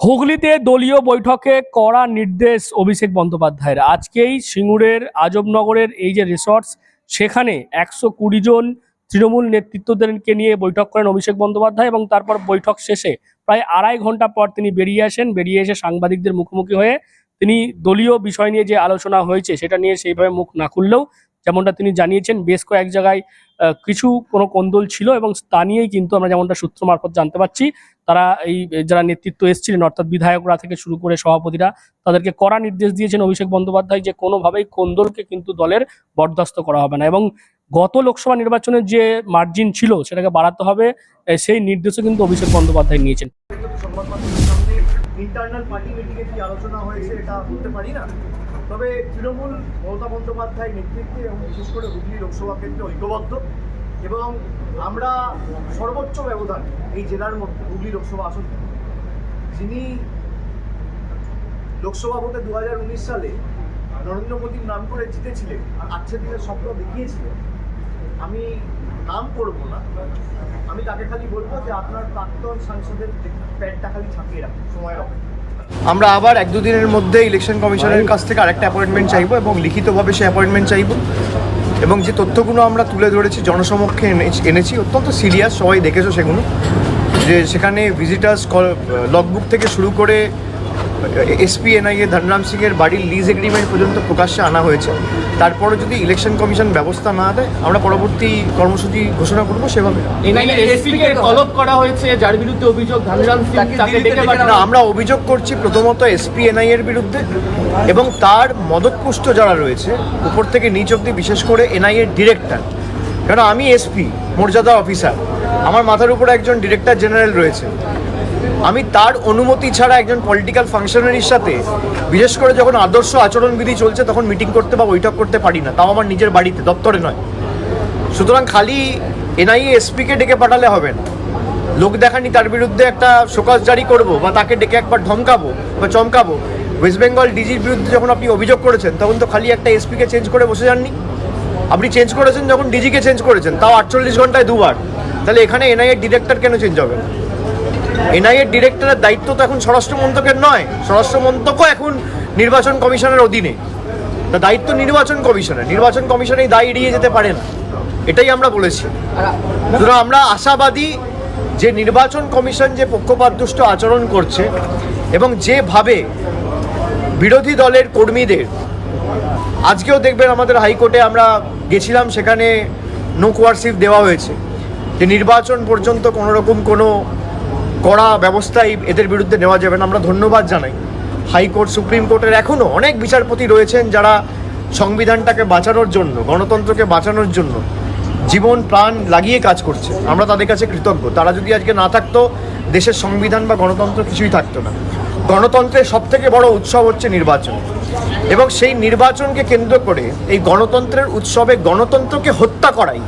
হুগলিতে দলীয় বৈঠকে কড়া নির্দেশ অভিষেক বন্দ্যোপাধ্যায়ের। আজকেই সিঙ্গুরের আজবনগরের এই যে রিসর্টস সেখানে একশো কুড়ি জন তৃণমূল নেতৃত্বদেরকে নিয়ে বৈঠক করেন অভিষেক বন্দ্যোপাধ্যায় এবং তারপর বৈঠক শেষে প্রায় আড়াই ঘণ্টা পর তিনি বেরিয়ে আসেন। বেরিয়ে এসে সাংবাদিকদের মুখোমুখি হয়ে তিনি দলীয় বিষয় নিয়ে যে আলোচনা হয়েছে, সেটা নিয়ে সেইভাবে মুখ না খুললেও যেমনটা তিনি জানিয়েছেন, বেশ কয়েক জায়গায় কিছু কোনো কোন্দল ছিল এবং তা নিয়েই কিন্তু আমরা যেমনটা সূত্র মারফত জানতে পারছি, তারা এই যারা নেতৃত্ব এসেছিলেন, অর্থাৎ বিধায়করা থেকে শুরু করে সভাপতিরা, তাদেরকে কড়া নির্দেশ দিয়েছেন অভিষেক বন্দ্যোপাধ্যায় যে কোনোভাবেই কোন্দলকে কিন্তু দলের বরদাস্ত করা হবে না এবং গত লোকসভা নির্বাচনের যে মার্জিন ছিল, সেটাকে বাড়াতে হবে সেই নির্দেশও কিন্তু অভিষেক বন্দ্যোপাধ্যায় নিয়েছেন। ইন্টারনাল পার্টি মিটিংয়ে কি আলোচনা হয়েছে এটা বলতে পারি না। তবে তৃণমূল মমতা বন্দ্যোপাধ্যায় নেতৃত্বে এবং বিশেষ করে হুগলি লোকসভা কেন্দ্রে ঐক্যবদ্ধ এবং আমরা সর্বোচ্চ ব্যবধান এই জেলার মধ্যে, হুগলি লোকসভা আসন। যিনি লোকসভা ভোটে দু হাজার উনিশ সালে নরেন্দ্র মোদীর নাম করে জিতেছিলেন আর আজকের দিনের স্বপ্ন দেখিয়েছিলেন, আমি নাম করব না। আমি তাকে খালি বলব যে আপনার প্রাক্তন সাংসদের প্যাডটা খালি ছাপিয়ে রাখুন, সময় রাখুন আমরা আবার এক দুদিনের মধ্যে ইলেকশন কমিশনের কাছ থেকে আরেকটা অ্যাপয়েন্টমেন্ট চাইব এবং লিখিতভাবে সে অ্যাপয়েন্টমেন্ট চাইব। এবং যে তথ্যগুলো আমরা তুলে ধরেছি, জনসমক্ষে এনেছি অত্যন্ত সিরিয়াস সবাই দেখেছ সেগুলো। যে সেখানে ভিজিটার্স লগবুক থেকে শুরু করে এসপি এনআইএ ধনরাম সিংয়ের বাড়ির লিজ এগ্রিমেন্ট পর্যন্ত প্রকাশ্যে আনা হয়েছে। তারপরে যদি ইলেকশন কমিশন ব্যবস্থা না দেয় আমরা পরবর্তী কর্মসূচি ঘোষণা করব সেভাবে। এনআইএ তলব করা হয়েছে যার বিরুদ্ধে অভিযোগ ধানরাম সিং আমরা অভিযোগ করছি প্রথমত এসপি এনআই এর বিরুদ্ধে এবং তার মদতপুষ্ট যারা রয়েছে উপর থেকে নিচ অব্দি বিশেষ করে এনআই এর ডিরেক্টর কেন আমি এসপি মর্যাদা অফিসার আমার মাথার উপরে একজন ডিরেক্টর জেনারেল রয়েছে। আমি তার অনুমতি ছাড়া একজন পলিটিক্যাল ফাংশনারির সাথে, বিশেষ করে যখন আদর্শ আচরণবিধি চলছে তখন মিটিং করতে বা বৈঠক করতে পারি না, তাও আমার নিজের বাড়িতে, দপ্তরে নয়। সুতরাং খালি এনআইএ এসপিকে ডেকে পাঠালে হবে না। লোক দেখানি তার বিরুদ্ধে একটা শোকজ জারি করব বা তাকে ডেকে একবার ধমকাবো বা চমকাবো। ওয়েস্ট বেঙ্গল ডিজির বিরুদ্ধে যখন আপনি অভিযোগ করেছেন, তখন তো খালি একটা এসপিকে চেঞ্জ করে বসে যাননি। আপনি চেঞ্জ করেছেন যখন ডিজিকে চেঞ্জ করেছেন, তাও আটচল্লিশ ঘন্টায় দুবার। তাহলে এখানে এনআইএর ডিরেক্টর কেন চেঞ্জ হবে না? এনআইএর ডিরেক্টরের দায়িত্ব তো এখন স্বরাষ্ট্র মন্ত্রকের নয়। স্বরাষ্ট্র মন্ত্রকও এখন নির্বাচন কমিশনের অধীনে। তা দায়িত্ব নির্বাচন কমিশনের। নির্বাচন কমিশন এই দায় এড়িয়ে যেতে পারে না। এটাই আমরা বলেছি। সুতরাং আমরা আশাবাদী যে নির্বাচন কমিশন যে পক্ষপাতদুষ্ট আচরণ করছে এবং যেভাবে বিরোধী দলের কর্মীদের, আজকেও দেখবেন আমাদের হাইকোর্টে আমরা গেছিলাম, সেখানে নো কোয়ারসিভ দেওয়া হয়েছে। যে নির্বাচন পর্যন্ত কোনোরকম কোনো কড়া ব্যবস্থাই এদের বিরুদ্ধে নেওয়া যাবে না। আমরা ধন্যবাদ জানাই। হাইকোর্ট, সুপ্রিম কোর্টের এখনও অনেক বিচারপতি রয়েছেন যারা সংবিধানটাকে বাঁচানোর জন্য, গণতন্ত্রকে বাঁচানোর জন্য জীবন, প্রাণ লাগিয়ে কাজ করছে। আমরা তাদের কাছে কৃতজ্ঞ। তারা যদি আজকে না থাকতো, দেশের সংবিধান বা গণতন্ত্র কিছুই থাকতো না। গণতন্ত্রের সব থেকে বড় উৎসব হচ্ছে নির্বাচন। এবং সেই নির্বাচনকে কেন্দ্র করে এই গণতন্ত্রের উৎসবে গণতন্ত্রকে হত্যা করাই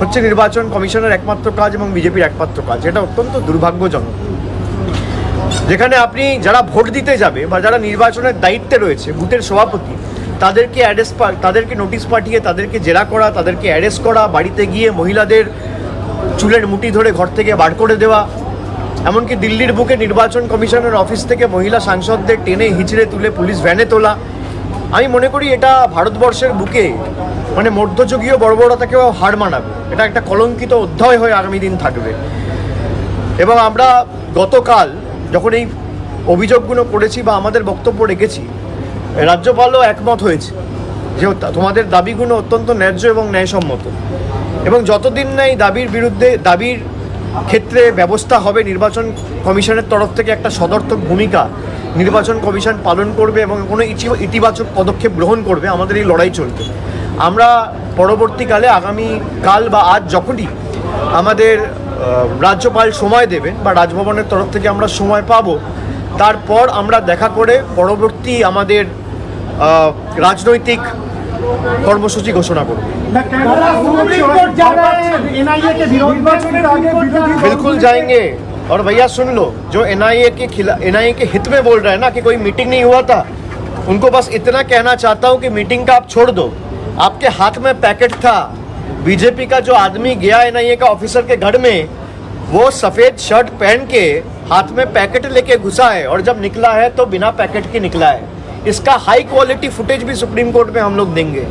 হচ্ছে নির্বাচন কমিশনের একমাত্র কাজ এবং বিজেপির একমাত্র কাজ। এটা অত্যন্ত দুর্ভাগ্যজনক। যেখানে আপনি যারা ভোট দিতে যাবে বা যারা নির্বাচনের দায়িত্বে রয়েছে, বুথের সভাপতি, তাদেরকে অ্যারেস্ট তাদেরকে নোটিশ পাঠিয়ে, তাদেরকে জেরা করা, তাদেরকে অ্যারেস্ট করা, বাড়িতে গিয়ে মহিলাদের চুলের মুঠি ধরে ঘর থেকে বার করে দেওয়া, এমনকি দিল্লির বুকে নির্বাচন কমিশনের অফিস থেকে মহিলা সাংসদদের টেনে হিচড়ে তুলে পুলিশ ভ্যানে তোলা, আমি মনে করি এটা ভারতবর্ষের বুকে মানে মধ্যযুগীয় বর্বরতাকেও হার মানাবে। এটা একটা কলঙ্কিত অধ্যায় হয়ে আগামী দিন থাকবে। এবং আমরা গতকাল যখন এই অভিযোগগুলো করেছি বা আমাদের বক্তব্য রেখেছি, রাজ্যপালও একমত হয়েছে যে তোমাদের দাবিগুলো অত্যন্ত ন্যায্য এবং ন্যায়সম্মত। এবং যতদিন না এই দাবির বিরুদ্ধে দাবির ক্ষেত্রে ব্যবস্থা হবে, নির্বাচন কমিশনের তরফ থেকে একটা সদর্থক ভূমিকা নির্বাচন কমিশন পালন করবে এবং কোনো ইতিবাচক পদক্ষেপ গ্রহণ করবে, আমাদের এই লড়াই চলবে। আমরা পরবর্তীকালে আগামী কাল বা আজ যখনই আমাদের আহ, রাজ্যপাল সময় দেবেন বা রাজভবনের তরফ থেকে আমরা সময় পাবো তারপর আমরা দেখা করে পরবর্তী আমাদের আহ, রাজনৈতিক কর্মসূচি ঘোষণা করব बिल्कुल जाएंगे और भैया सुन लो जो एनआईए के खिला एनआईए के हित में बोल रहे हैं ना कि कोई मीटिंग नहीं हुआ था उनको बस इतना कहना चाहता हूँ कि मीटिंग का आप छोड़ दो आपके हाथ में पैकेट था बीजेपी का जो आदमी गया एनआईए का ऑफिसर के घर में वो सफेद शर्ट पहन के हाथ में पैकेट लेके घुसा है और जब निकला है तो बिना पैकेट के निकला है इसका हाई क्वालिटी फुटेज भी सुप्रीम कोर्ट में हम लोग देंगे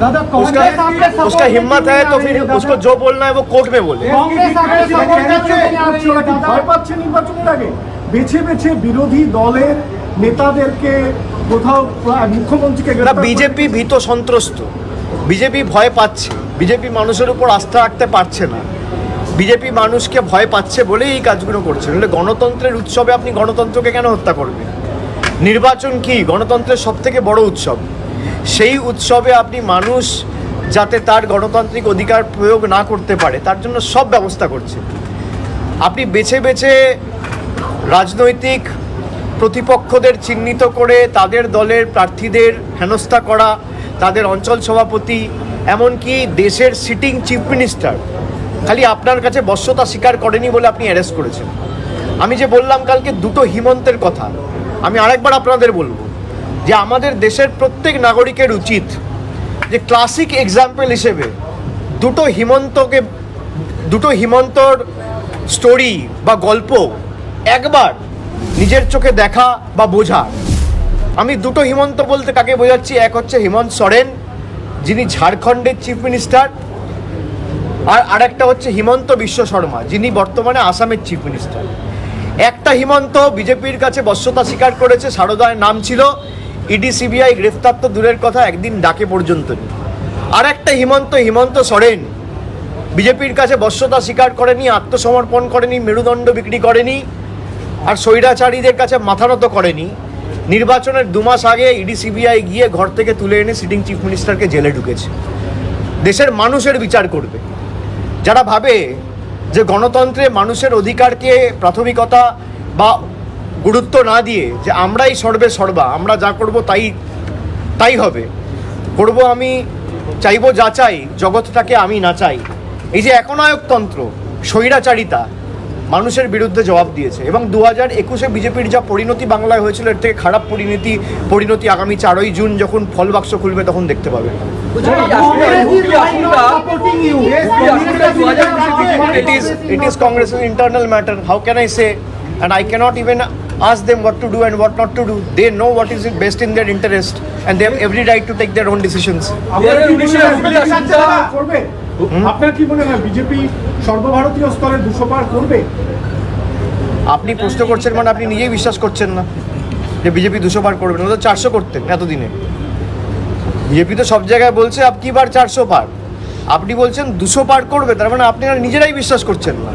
दादा उसका कांग्रेस आपके support उसका में हिम्मत क्यों है नहीं तो आ रही फिर है दादा? उसको जो बोलना है वो कोर्ट में बोले কাংগ্রেস आपके support में क्यों नहीं आ रही है दादा? ভয় পাচ্ছে নির্বাচনের আগে বেছে বেছে বিরোধী দলের নেতাদেরকে কোথাও মুখ্যমন্ত্রীকে বিজেপি ভীত সন্ত্রস্ত। বিজেপি ভয় পাচ্ছে। বিজেপি মানুষের উপর আস্থা রাখতে পারছে না। বিজেপি মানুষকে ভয় পাচ্ছে বলেই এই কাজগুলো করছে। নাহলে গণতন্ত্রের উৎসবে আপনি গণতন্ত্রকে কেন হত্যা করবেন? নির্বাচন কি? গণতন্ত্রের সব থেকে বড় উৎসব। সেই উৎসবে আপনি মানুষ যাতে তার গণতান্ত্রিক অধিকার প্রয়োগ না করতে পারে তার জন্য সব ব্যবস্থা করছে। আপনি বেছে বেছে রাজনৈতিক প্রতিপক্ষদের চিহ্নিত করে তাদের দলের প্রার্থীদের হেনস্থা করা, তাদের অঞ্চল সভাপতি, এমনকি দেশের সিটিং চিফ মিনিস্টার খালি আপনার কাছে বশ্যতা স্বীকার করেনি বলে আপনি অ্যারেস্ট করেছেন। আমি যে বললাম কালকে দুটো হিমন্তের কথা, আমি আরেকবার আপনাদের বলব যে আমাদের দেশের প্রত্যেক নাগরিকের উচিত যে ক্লাসিক এক্সাম্পল হিসেবে দুটো হিমন্তকে, দুটো হিমন্তর স্টোরি বা গল্প একবার নিজের চোখে দেখা বা বোঝা আমি দুটো হিমন্ত বলতে কাকে বোঝাচ্ছি? এক হচ্ছে হিমন্ত সরেন, যিনি ঝাড়খণ্ডের চিফ মিনিস্টার, আর আরেকটা হচ্ছে হিমন্ত বিশ্ব শর্মা, যিনি বর্তমানে আসামের চিফ মিনিস্টার। একটা হিমন্ত বিজেপির কাছে বশ্যতা স্বীকার করেছে, সারদার নাম ছিল, ইডি, সিবিআই গ্রেফতার তো দূরের কথা, একদিন ডাকে পর্যন্ত আর একটা হিমন্ত হিমন্ত সরেন, বিজেপির কাছে বশ্যতা স্বীকার করেনি, আত্মসমর্পণ করেনি, মেরুদণ্ড বিক্রি করেনি আর স্বৈরাচারীদের কাছে মাথা নত করেনি। নির্বাচনের দু মাস আগে ইডি সিবিআই গিয়ে ঘর থেকে তুলে এনে সিটিং চিফ মিনিস্টারকে জেলে ঢুকেছে। দেশের মানুষের বিচার করবে। যারা ভাবে যে গণতন্ত্রে মানুষের অধিকারকে প্রাথমিকতা বা গুরুত্ব না দিয়ে যে আমরাই সর্বে সর্বা, আমরা যা করব তাই তাই হবে। করব আমি, চাইব যা চাই, জগৎটাকে আমি না চাই। এই যে একনায়কতন্ত্র, স্বৈরাচারিতা মানুষের বিরুদ্ধে জবাব দিয়েছে। এবং দু হাজার একুশে বিজেপির যা পরিণতি বাংলায় হয়েছিল এর থেকে খারাপ পরিণতি পরিণতি আগামী চারই জুন যখন ফল বাক্স খুলবে তখন দেখতে পাবে। Internal matter how can I say and I can't even ask them what to do and what not to do they know what is it best in their interest and they have every right to take their own decisions আপনার কি মনে হয় BJP পার সর্বভারতীয় স্তরে দুশো পার করবে? আপনি প্রশ্ন করছেন মানে আপনি নিজেই বিশ্বাস করছেন না যে বিজেপি দুশো বার করবে না? তো চারশো করতেন এতদিনে। বিজেপি তো সব জায়গায় বলছে আপ কি বার চারশো পার? আপনি বলছেন দুশো পার করবে তার মানে আপনি নিজেরাই বিশ্বাস করছেন না।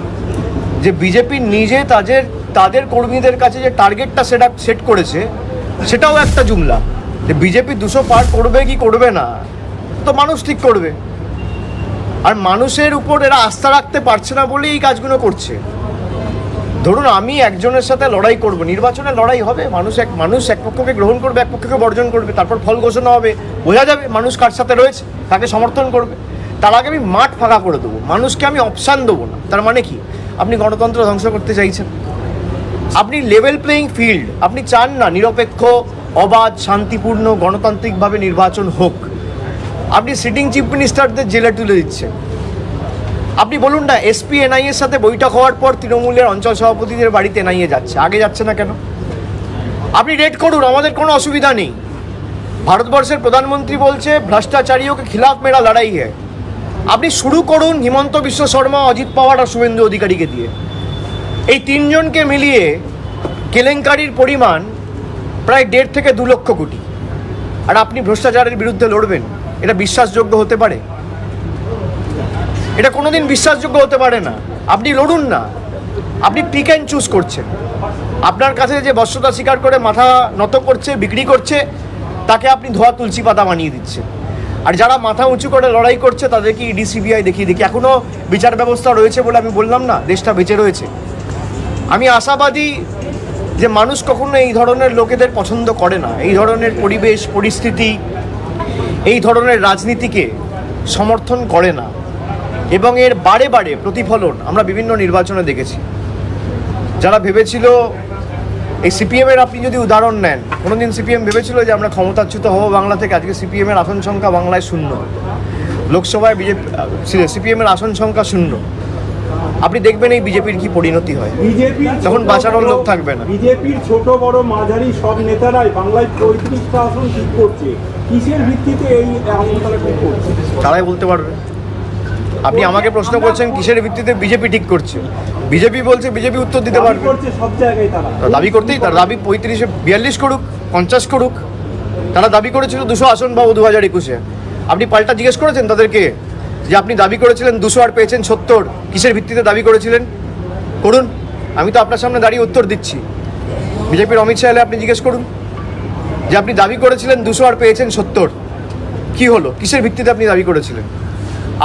যে বিজেপি নিজে তাদের তাদের কর্মীদের কাছে যে টার্গেটটা সেটা সেট করেছে সেটাও একটা জুমলা। যে বিজেপি দুশো পার করবে কি করবে না? তো মানুষ ঠিক করবে। আর মানুষের উপর এরা আস্থা রাখতে পারছে না বলেই এই কাজগুলো করছে। ধরুন আমি একজনের সাথে লড়াই করব, নির্বাচনে লড়াই হবে, মানুষ এক মানুষ এক পক্ষকে গ্রহণ করবে, এক পক্ষকে বর্জন করবে, তারপর ফল ঘোষণা হবে, বোঝা যাবে মানুষ কার সাথে রয়েছে, তাকে সমর্থন করবে। তার আগে আমি মাঠ ফাঁকা করে দেবো, মানুষকে আমি অপশান দেবো না। তার মানে কি? আপনি গণতন্ত্র ধ্বংস করতে চাইছেন। আপনি লেভেল প্লেয়িং ফিল্ড আপনি চান না নিরপেক্ষ, অবাধ, শান্তিপূর্ণ, গণতান্ত্রিকভাবে নির্বাচন হোক। আপনি সিটিং চিফ মিনিস্টারদের জেলে তুলে দিচ্ছেন। আপনি বলুন না এসপি এনআইএর সাথে বৈঠক হওয়ার পর তৃণমূলের অঞ্চল সভাপতিদের বাড়িতে এনআইএ যাচ্ছে। আগে যাচ্ছে না কেন? আপনি রেড করুন, আমাদের কোনো অসুবিধা নেই। ভারতবর্ষের প্রধানমন্ত্রী বলছে, ভ্রষ্টাচারীওকে খিলাফ মেরা লড়াই হে। আপনি শুরু করুন হিমন্ত বিশ্ব শর্মা, অজিত পাওয়ার আর শুভেন্দু অধিকারীকে দিয়ে। এই তিনজনকে মিলিয়ে কেলেঙ্কারির পরিমাণ প্রায় দেড় থেকে দু লক্ষ কোটি। আর আপনি ভ্রষ্টাচারের বিরুদ্ধে লড়বেন। এটা বিশ্বাসযোগ্য হতে পারে? এটা কোনোদিন বিশ্বাসযোগ্য হতে পারে না। আপনি লড়ুন না। আপনি পিক অ্যান্ড চুজ করছেন। আপনার কাছে যে বস্ত্রতা স্বীকার করে মাথা নত করছে, বিক্রি করছে, তাকে আপনি ধোয়া তুলসী পাতা বানিয়ে দিচ্ছেন। আর যারা মাথা উঁচু করে লড়াই করছে, তাদেরকে ইডি সিবিআই দেখিয়ে দেখি এখনও বিচার ব্যবস্থা রয়েছে বলে আমি বললাম না, দেশটা বেঁচে রয়েছে। আমি আশাবাদী যে মানুষ কখনো এই ধরনের লোকেদের পছন্দ করে না। এই ধরনের পরিবেশ, পরিস্থিতি এই ধরনের রাজনীতিকে সমর্থন করে না। এবং এর বারে বারে প্রতিফলন আমরা বিভিন্ন নির্বাচনে দেখেছি। যারা ভেবেছিল এই সিপিএমের আপনি যদি উদাহরণ নেন কোনোদিন সিপিএম ভেবেছিল যে আমরা ক্ষমতাচ্যুত হব বাংলা থেকে? আজকে সিপিএমের আসন সংখ্যা বাংলায় শূন্য। লোকসভায় বিজেপি সিপিএমের আসন সংখ্যা শূন্য। আপনি দেখবেন এই বিজেপির কি পরিণতি হয়। তখন বাঁচানোর লোক থাকবে না। বিজেপির ছোট বড় মাঝারি সব নেতারাই বাংলায় পঁয়ত্রিশটা আসন ঠিক করছে। কিসের ভিত্তিতে এই আসন করছে তারাই বলতে পারবে। আপনি আমাকে প্রশ্ন করছেন কিসের ভিত্তিতে বিজেপি ঠিক করছে? বিজেপি বলছে বিজেপি উত্তর দিতে পারবে। সব জায়গায় তারা। দাবি করতেই তার দাবি পঁয়ত্রিশে বিয়াল্লিশ করুক পঞ্চাশ করুক। তারা দাবি করেছিল দুশো আসন পাবো দু হাজার একুশে। আপনি পাল্টা জিজ্ঞেস করেছেন তাদেরকে যে আপনি দাবি করেছিলেন দুশো আর পেয়েছেন সত্তর। কিসের ভিত্তিতে দাবি করেছিলেন? করুন। আমি তো আপনার সামনে দাঁড়িয়ে উত্তর দিচ্ছি। বিজেপির অমিত শাহ আপনি জিজ্ঞেস করুন। যে আপনি দাবি করেছিলেন দুশো আর পেয়েছেন সত্তর। কি হলো? কিসের ভিত্তিতে আপনি দাবি করেছিলেন?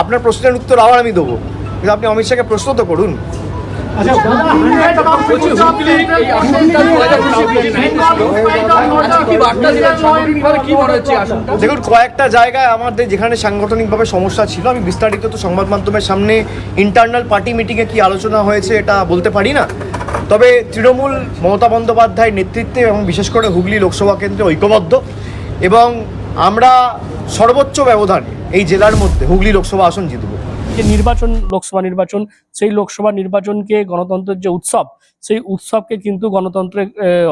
আপনার প্রশ্নের উত্তর আবার আমি দেবো। কিন্তু আপনি অমিত শাহকে প্রশ্ন তো করুন। দেখুন, কয়েকটা জায়গায় আমাদের যেখানে সাংগঠনিকভাবে সমস্যা ছিল, আমি বিস্তারিত তো সংবাদ মাধ্যমের সামনে ইন্টারনাল পার্টি মিটিংয়ে কি আলোচনা হয়েছে এটা বলতে পারি না। তবে তৃণমূল মমতা বন্দ্যোপাধ্যায়ের নেতৃত্বে এবং বিশেষ করে হুগলি লোকসভা কেন্দ্রে ঐক্যবদ্ধ এবং আমরা সর্বোচ্চ ব্যবধান এই জেলার মধ্যে হুগলি লোকসভা আসন জিতব। যে নির্বাচন, লোকসভা নির্বাচন, সেই লোকসভা নির্বাচনকে গণতন্ত্রের যে উৎসব সেই উৎসবকে কিন্তু গণতন্ত্রে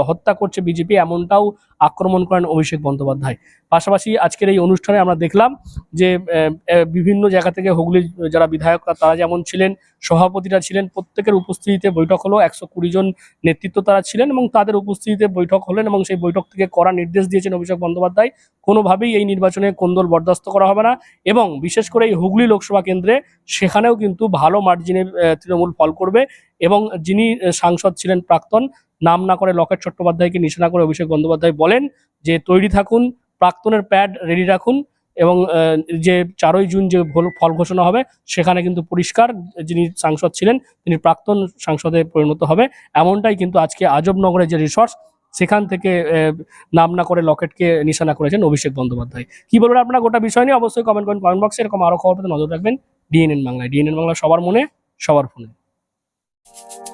হত্যা করছে বিজেপি, এমনটাও আক্রমণ করেন অভিষেক বন্দ্যোপাধ্যায়। পাশাপাশি আজকের এই অনুষ্ঠানে আমরা দেখলাম যে বিভিন্ন জায়গা থেকে হুগলির যারা বিধায়করা, তারা যেমন ছিলেন, সভাপতিরা ছিলেন, প্রত্যেকের উপস্থিতিতে বৈঠক হলো, একশো কুড়ি জন নেতৃত্ব তারা ছিলেন এবং তাদের উপস্থিতিতে বৈঠক হলেন এবং সেই বৈঠক থেকে কড়া নির্দেশ দিয়েছেন অভিষেক বন্দ্যোপাধ্যায়। কোনোভাবেই এই নির্বাচনে কোন্দল বরদাস্ত করা হবে না এবং বিশেষ করে এই হুগলি লোকসভা কেন্দ্রে সেখানেও কিন্তু ভালো মার্জিনে তৃণমূল ফল করবে এবং যিনি সাংসদ ছিলেন প্রাক্তন, নাম না করে লকেট চট্টোপাধ্যায়কে নিশানা করে অভিষেক বন্দ্যোপাধ্যায় বলেন যে তৈরি থাকুন, প্রাক্তনের প্যাড রেডি রাখুন এবং যে চারই জুন যে ফল ঘোষণা হবে সেখানে কিন্তু পরিষ্কার যিনি সাংসদ ছিলেন তিনি প্রাক্তন সাংসদে পরিণত হবে। এমনটাই কিন্তু আজকে আজবনগরের যে রিসর্টস সেখান থেকে নাম না করে লকেটকে নিশানা করেছেন অভিষেক বন্দ্যোপাধ্যায়। কি বলবেন আপনারা গোটা বিষয় নিয়ে? অবশ্যই কমেন্ট করেন কমেন্ট বক্সে এরকম আরও খবর পেতে নজর রাখবেন। ডিএনএন বাংলায় ডিএনএন বাংলা সবার মনে, সবার ফোনে। you